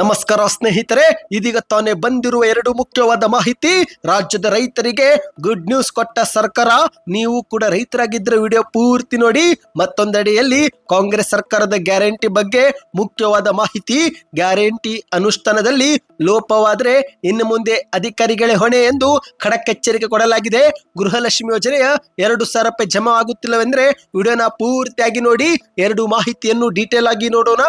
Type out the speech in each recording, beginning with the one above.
ನಮಸ್ಕಾರ ಸ್ನೇಹಿತರೆ, ಇದೀಗ ತಾನೇ ಬಂದಿರುವ ಎರಡು ಮುಖ್ಯವಾದ ಮಾಹಿತಿ. ರಾಜ್ಯದ ರೈತರಿಗೆ ಗುಡ್ ನ್ಯೂಸ್ ಕೊಟ್ಟ ಸರ್ಕಾರ, ನೀವು ಕೂಡ ರೈತರಾಗಿದ್ರೆ ವಿಡಿಯೋ ಪೂರ್ತಿ ನೋಡಿ. ಮತ್ತೊಂದೆಡೆಯಲ್ಲಿ ಕಾಂಗ್ರೆಸ್ ಸರ್ಕಾರದ ಗ್ಯಾರಂಟಿ ಬಗ್ಗೆ ಮುಖ್ಯವಾದ ಮಾಹಿತಿ. ಗ್ಯಾರಂಟಿ ಅನುಷ್ಠಾನದಲ್ಲಿ ಲೋಪವಾದ್ರೆ ಇನ್ನು ಮುಂದೆ ಅಧಿಕಾರಿಗಳೇ ಹೊಣೆ ಎಂದು ಖಡಕ್ ಎಚ್ಚರಿಕೆ ಕೊಡಲಾಗಿದೆ. ಗೃಹಲಕ್ಷ್ಮಿ ಯೋಜನೆಯ ಎರಡು ಸಾವಿರ ರೂಪಾಯಿ ಜಮಾ ಆಗುತ್ತಿಲ್ಲವೆಂದ್ರೆ ವಿಡಿಯೋನ ಪೂರ್ತಿಯಾಗಿ ನೋಡಿ. ಎರಡು ಮಾಹಿತಿಯನ್ನು ಡೀಟೇಲ್ ಆಗಿ ನೋಡೋಣ.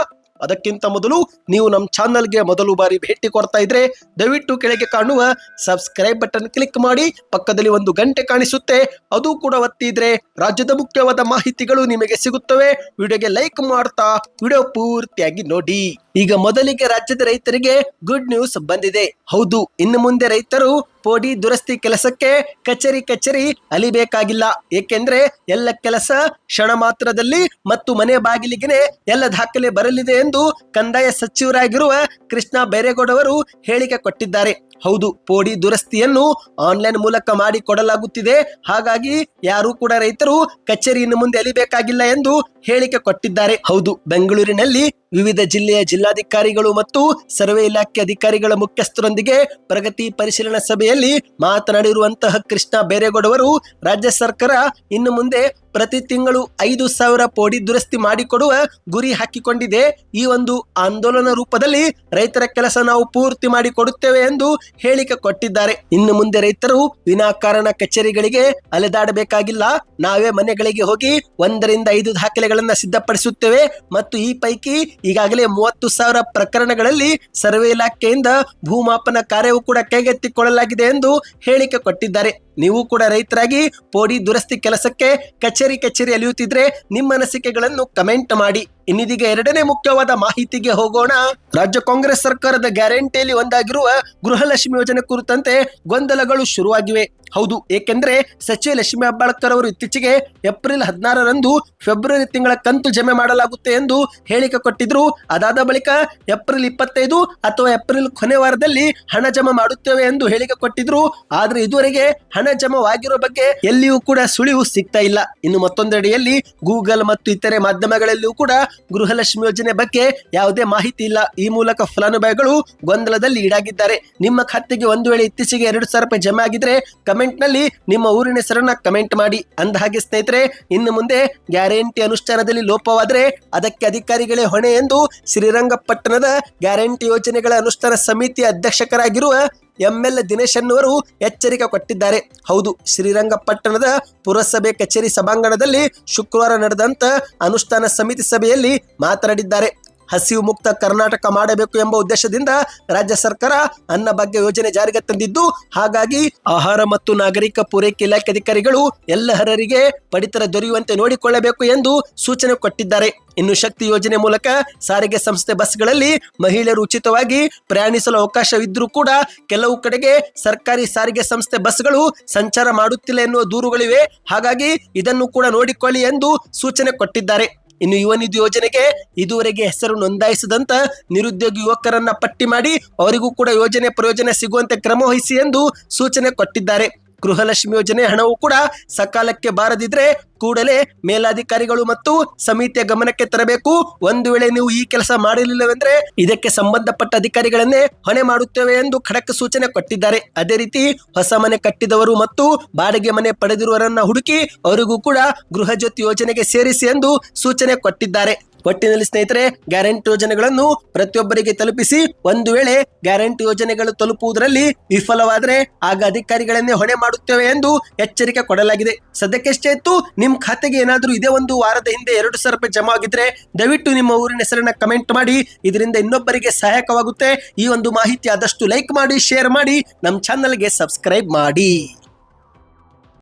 ಅದಕ್ಕಿಂತ ಮೊದಲು ನೀವು ನಮ್ಮ ಚಾನಲ್ಗೆ ಮೊದಲು ಬಾರಿ ಭೇಟಿ ಕೊಡ್ತಾ ಇದ್ರೆ ದಯವಿಟ್ಟು ಕೆಳಗೆ ಕಾಣುವ ಸಬ್ಸ್ಕ್ರೈಬ್ ಬಟನ್ ಕ್ಲಿಕ್ ಮಾಡಿ ಪಕ್ಕದಲ್ಲಿ ಒಂದು ಗಂಟೆ ಕಾಣಿಸುತ್ತೆ. ಅದು ಕೂಡ ಒತ್ತಿದ್ರೆ ರಾಜ್ಯದ ಮುಖ್ಯವಾದ ಮಾಹಿತಿಗಳು ನಿಮಗೆ ಸಿಗುತ್ತವೆ. ವಿಡಿಯೋಗೆ ಲೈಕ್ ಮಾಡ್ತಾ ವಿಡಿಯೋ ಪೂರ್ತಿಯಾಗಿ ನೋಡಿ. ಈಗ ಮೊದಲಿಗೆ ರಾಜ್ಯದ ರೈತರಿಗೆ ಗುಡ್ ನ್ಯೂಸ್ ಬಂದಿದೆ. ಹೌದು, ಇನ್ನು ಮುಂದೆ ರೈತರು ಪೋಡಿ ದುರಸ್ತಿ ಕೆಲಸಕ್ಕೆ ಕಚೇರಿ ಕಚೇರಿ ಅಲಿಬೇಕಾಗಿಲ್ಲ. ಏಕೆಂದ್ರೆ ಎಲ್ಲ ಕೆಲಸ ಕ್ಷಣ ಮಾತ್ರದಲ್ಲಿ ಮತ್ತು ಮನೆ ಬಾಗಿಲಿಗೆನೆ ಎಲ್ಲ ದಾಖಲೆ ಬರಲಿದೆ ಎಂದು ಕಂದಾಯ ಸಚಿವರಾಗಿರುವ ಕೃಷ್ಣ ಬೈರೇಗೌಡವರು ಹೇಳಿಕೆ ಕೊಟ್ಟಿದ್ದಾರೆ. ಹೌದು, ಪೋಡಿ ದುರಸ್ತಿಯನ್ನು ಆನ್ಲೈನ್ ಮೂಲಕ ಮಾಡಿ ಕೊಡಲಾಗುತ್ತಿದೆ ಹಾಗಾಗಿ ಯಾರು ಕೂಡ ರೈತರು ಕಚೇರಿ ಇನ್ನು ಮುಂದೆ ಅಲಿಬೇಕಾಗಿಲ್ಲ ಎಂದು ಹೇಳಿಕೆ ಕೊಟ್ಟಿದ್ದಾರೆ. ಹೌದು, ಬೆಂಗಳೂರಿನಲ್ಲಿ ವಿವಿಧ ಜಿಲ್ಲೆಯ ಜಿಲ್ಲಾಧಿಕಾರಿಗಳು ಮತ್ತು ಸರ್ವೆ ಇಲಾಖೆ ಅಧಿಕಾರಿಗಳ ಮುಖ್ಯಸ್ಥರೊಂದಿಗೆ ಪ್ರಗತಿ ಪರಿಶೀಲನಾ ಸಭೆಯಲ್ಲಿ ಮಾತನಾಡಿರುವಂತಹ ಕೃಷ್ಣ ಬೇರೇಗೌಡವರು, ರಾಜ್ಯ ಸರ್ಕಾರ ಇನ್ನು ಮುಂದೆ ಪ್ರತಿ ತಿಂಗಳು ಐದು ಸಾವಿರ ಪೋಡಿ ದುರಸ್ತಿ ಮಾಡಿಕೊಡುವ ಗುರಿ ಹಾಕಿಕೊಂಡಿದೆ. ಈ ಒಂದು ಆಂದೋಲನ ರೂಪದಲ್ಲಿ ರೈತರ ಕೆಲಸ ನಾವು ಪೂರ್ತಿ ಮಾಡಿಕೊಡುತ್ತೇವೆ ಎಂದು ಹೇಳಿಕೆ ಕೊಟ್ಟಿದ್ದಾರೆ. ಇನ್ನು ಮುಂದೆ ರೈತರು ವಿನಾಕಾರಣ ಕಚೇರಿಗಳಿಗೆ ಅಲೆದಾಡಬೇಕಾಗಿಲ್ಲ. ನಾವೇ ಮನೆಗಳಿಗೆ ಹೋಗಿ ಒಂದರಿಂದ ಐದು ದಾಖಲೆಗಳನ್ನ ಸಿದ್ಧಪಡಿಸುತ್ತೇವೆ ಮತ್ತು ಈ ಪೈಕಿ ಈಗಾಗಲೇ ಮೂವತ್ತು ಸಾವಿರ ಪ್ರಕರಣಗಳಲ್ಲಿ ಸರ್ವೆ ಇಲಾಖೆಯಿಂದ ಭೂಮಾಪನ ಕಾರ್ಯವೂ ಕೂಡ ಕೈಗೆತ್ತಿಕೊಳ್ಳಲಾಗಿದೆ ಎಂದು ಹೇಳಿಕೆ ಕೊಟ್ಟಿದ್ದಾರೆ. ನೀವು ಕೂಡ ರೈತರಾಗಿ ಪೋಡಿ ದುರಸ್ತಿ ಕೆಲಸಕ್ಕೆ ಕಚೇರಿ ಕಚೇರಿ ಅಲಿಯುತ್ತಿದ್ರೆ ನಿಮ್ಮ ಅನಿಸಿಕೆಗಳನ್ನು ಕಮೆಂಟ್ ಮಾಡಿ. ಇನ್ನಿದೀಗ ಎರಡನೇ ಮುಖ್ಯವಾದ ಮಾಹಿತಿಗೆ ಹೋಗೋಣ. ರಾಜ್ಯ ಕಾಂಗ್ರೆಸ್ ಸರ್ಕಾರದ ಗ್ಯಾರಂಟಿಯಲ್ಲಿ ಒಂದಾಗಿರುವ ಗೃಹಲಕ್ಷ್ಮಿ ಯೋಜನೆ ಕುರಿತಂತೆ ಗೊಂದಲಗಳು ಶುರುವಾಗಿವೆ. ಹೌದು, ಏಕೆಂದ್ರೆ ಸಚಿವ ಲಕ್ಷ್ಮಿ ಹೆಬ್ಬಾಳ್ಕರ್ ಅವರು ಇತ್ತೀಚೆಗೆ ಏಪ್ರಿಲ್ ಹದಿನಾರರಂದು ಫೆಬ್ರವರಿ ತಿಂಗಳ ಕಂತು ಜಮೆ ಮಾಡಲಾಗುತ್ತೆ ಎಂದು ಹೇಳಿಕೆ ಕೊಟ್ಟಿದ್ರು. ಅದಾದ ಬಳಿಕ ಏಪ್ರಿಲ್ ಇಪ್ಪತ್ತೈದು ಅಥವಾ ಏಪ್ರಿಲ್ ಕೊನೆ ವಾರದಲ್ಲಿ ಹಣ ಜಮಾ ಮಾಡುತ್ತೇವೆ ಎಂದು ಹೇಳಿಕೆ ಕೊಟ್ಟಿದ್ರು. ಆದ್ರೆ ಇದುವರೆಗೆ ಹಣ ಜಮಾವಾಗಿರೋ ಬಗ್ಗೆ ಎಲ್ಲಿಯೂ ಕೂಡ ಸುಳಿವು ಸಿಗ್ತಾ ಇಲ್ಲ. ಇನ್ನು ಮತ್ತೊಂದೆಡೆಯಲ್ಲಿ ಗೂಗಲ್ ಮತ್ತು ಇತರೆ ಮಾಧ್ಯಮಗಳಲ್ಲಿಯೂ ಕೂಡ ಗೃಹಲಕ್ಷ್ಮಿ ಯೋಜನೆ ಬಗ್ಗೆ ಯಾವುದೇ ಮಾಹಿತಿ ಇಲ್ಲ. ಈ ಮೂಲಕ ಫಲಾನುಭವಿಗಳು ಗೊಂದಲದಲ್ಲಿ ಈಡಾಗಿದ್ದಾರೆ. ನಿಮ್ಮ ಖಾತೆಗೆ ಒಂದು ವೇಳೆ ಇತ್ತೀಚೆಗೆ ಎರಡು ಸಾವಿರ ರೂಪಾಯಿ ಜಮೆ ಆಗಿದ್ರೆ ಕಮೆಂಟ್ನಲ್ಲಿ ನಿಮ್ಮ ಊರಿನ ಹೆಸರನ್ನ ಕಮೆಂಟ್ ಮಾಡಿ. ಅಂದ ಹಾಗೆ ಸ್ನೇಹಿತರೆ, ಇನ್ನು ಮುಂದೆ ಗ್ಯಾರಂಟಿ ಅನುಷ್ಠಾನದಲ್ಲಿ ಲೋಪವಾದರೆ ಅದಕ್ಕೆ ಅಧಿಕಾರಿಗಳೇ ಹೊಣೆ ಎಂದು ಶ್ರೀರಂಗಪಟ್ಟಣದ ಗ್ಯಾರಂಟಿ ಯೋಜನೆಗಳ ಅನುಷ್ಠಾನ ಸಮಿತಿ ಅಧ್ಯಕ್ಷಕರಾಗಿರುವ ಎಂಎಲ್ ದಿನೇಶ್ ಅನ್ನುವರು ಎಚ್ಚರಿಕೆ ಕೊಟ್ಟಿದ್ದಾರೆ. ಹೌದು ಶ್ರೀರಂಗಪಟ್ಟಣದ ಪುರಸಭೆ ಕಚೇರಿ ಸಭಾಂಗಣದಲ್ಲಿ ಶುಕ್ರವಾರ ನಡೆದಂತ ಅನುಷ್ಠಾನ ಸಮಿತಿ ಸಭೆಯಲ್ಲಿ ಮಾತನಾಡಿದ್ದಾರೆ. ಹಸಿವು ಮುಕ್ತ ಕರ್ನಾಟಕ ಮಾಡಬೇಕು ಎಂಬ ಉದ್ದೇಶದಿಂದ ರಾಜ್ಯ ಸರ್ಕಾರ ಅನ್ನ ಭಾಗ್ಯ ಯೋಜನೆ ಜಾರಿಗೆ ತಂದಿದ್ದು, ಹಾಗಾಗಿ ಆಹಾರ ಮತ್ತು ನಾಗರಿಕ ಪೂರೈಕೆ ಇಲಾಖೆ ಅಧಿಕಾರಿಗಳು ಎಲ್ಲ ಹರರಿಗೆ ಪಡಿತರ ದೊರೆಯುವಂತೆ ನೋಡಿಕೊಳ್ಳಬೇಕು ಎಂದು ಸೂಚನೆ ಕೊಟ್ಟಿದ್ದಾರೆ. ಇನ್ನು ಶಕ್ತಿ ಯೋಜನೆ ಮೂಲಕ ಸಾರಿಗೆ ಸಂಸ್ಥೆ ಬಸ್ಗಳಲ್ಲಿ ಮಹಿಳೆಯರು ಉಚಿತವಾಗಿ ಪ್ರಯಾಣಿಸಲು ಅವಕಾಶವಿದ್ದರೂ ಕೂಡ ಕೆಲವು ಕಡೆಗೆ ಸರ್ಕಾರಿ ಸಾರಿಗೆ ಸಂಸ್ಥೆ ಬಸ್ಗಳು ಸಂಚಾರ ಮಾಡುತ್ತಿಲ್ಲ ಎನ್ನುವ ದೂರುಗಳಿವೆ. ಹಾಗಾಗಿ ಇದನ್ನು ಕೂಡ ನೋಡಿಕೊಳ್ಳಿ ಎಂದು ಸೂಚನೆ ಕೊಟ್ಟಿದ್ದಾರೆ. ಇನ್ನು ಯುವ ನಿಧಿ ಯೋಜನೆಗೆ ಇದುವರೆಗೆ ಹೆಸರು ನೋಂದಾಯಿಸದಂತ ನಿರುದ್ಯೋಗಿ ಯುವಕರನ್ನ ಪಟ್ಟಿ ಮಾಡಿ ಅವರಿಗೂ ಕೂಡ ಯೋಜನೆ ಪ್ರಯೋಜನ ಸಿಗುವಂತೆ ಕ್ರಮ ವಹಿಸಿ ಎಂದು ಸೂಚನೆ ಕೊಟ್ಟಿದ್ದಾರೆ. ಗೃಹಲಕ್ಷ್ಮಿ ಯೋಜನೆ ಹಣವು ಕೂಡ ಸಕಾಲಕ್ಕೆ ಬಾರದಿದ್ರೆ ಕೂಡಲೇ ಮೇಲಾಧಿಕಾರಿಗಳು ಮತ್ತು ಸಮಿತಿಯ ಗಮನಕ್ಕೆ ತರಬೇಕು. ಒಂದು ವೇಳೆ ನೀವು ಈ ಕೆಲಸ ಮಾಡಲಿಲ್ಲವೆಂದ್ರೆ ಇದಕ್ಕೆ ಸಂಬಂಧಪಟ್ಟ ಅಧಿಕಾರಿಗಳನ್ನೇ ಹೊಣೆ ಮಾಡುತ್ತೇವೆ ಎಂದು ಖಡಕ್ ಸೂಚನೆ ಕೊಟ್ಟಿದ್ದಾರೆ. ಅದೇ ರೀತಿ ಹೊಸ ಮನೆ ಕಟ್ಟಿದವರು ಮತ್ತು ಬಾಡಿಗೆ ಮನೆ ಪಡೆದಿರುವವರನ್ನ ಹುಡುಕಿ ಅವರಿಗೂ ಕೂಡ ಗೃಹ ಜ್ಯೋತಿ ಯೋಜನೆಗೆ ಸೇರಿಸಿ ಎಂದು ಸೂಚನೆ ಕೊಟ್ಟಿದ್ದಾರೆ. ಒಟ್ಟಿನಲ್ಲಿ ಸ್ನೇಹಿತರೆ, ಗ್ಯಾರಂಟಿ ಯೋಜನೆಗಳನ್ನು ಪ್ರತಿಯೊಬ್ಬರಿಗೆ ತಲುಪಿಸಿ ಒಂದು ವೇಳೆ ಗ್ಯಾರಂಟಿ ಯೋಜನೆಗಳು ತಲುಪುವುದರಲ್ಲಿ ವಿಫಲವಾದರೆ ಆಗ ಅಧಿಕಾರಿಗಳನ್ನೇ ಹೊಣೆ ಮಾಡುತ್ತೇವೆ ಎಂದು ಎಚ್ಚರಿಕೆ ಕೊಡಲಾಗಿದೆ. ಸದ್ಯಕ್ಕೆ ಇತ್ತು, ನಿಮ್ಮ ಖಾತೆಗೆ ಏನಾದರೂ ಇದೇ ಒಂದು ವಾರದ ಹಿಂದೆ ಎರಡು ಸಾವಿರ ರೂಪಾಯಿ ಜಮಾ ಆಗಿದ್ರೆ ದಯವಿಟ್ಟು ನಿಮ್ಮ ಊರಿನ ಹೆಸರನ್ನ ಕಮೆಂಟ್ ಮಾಡಿ, ಇದರಿಂದ ಇನ್ನೊಬ್ಬರಿಗೆ ಸಹಾಯಕವಾಗುತ್ತೆ. ಈ ಒಂದು ಮಾಹಿತಿ ಆದಷ್ಟು ಲೈಕ್ ಮಾಡಿ, ಶೇರ್ ಮಾಡಿ, ನಮ್ಮ ಚಾನಲ್ಗೆ ಸಬ್ಸ್ಕ್ರೈಬ್ ಮಾಡಿ.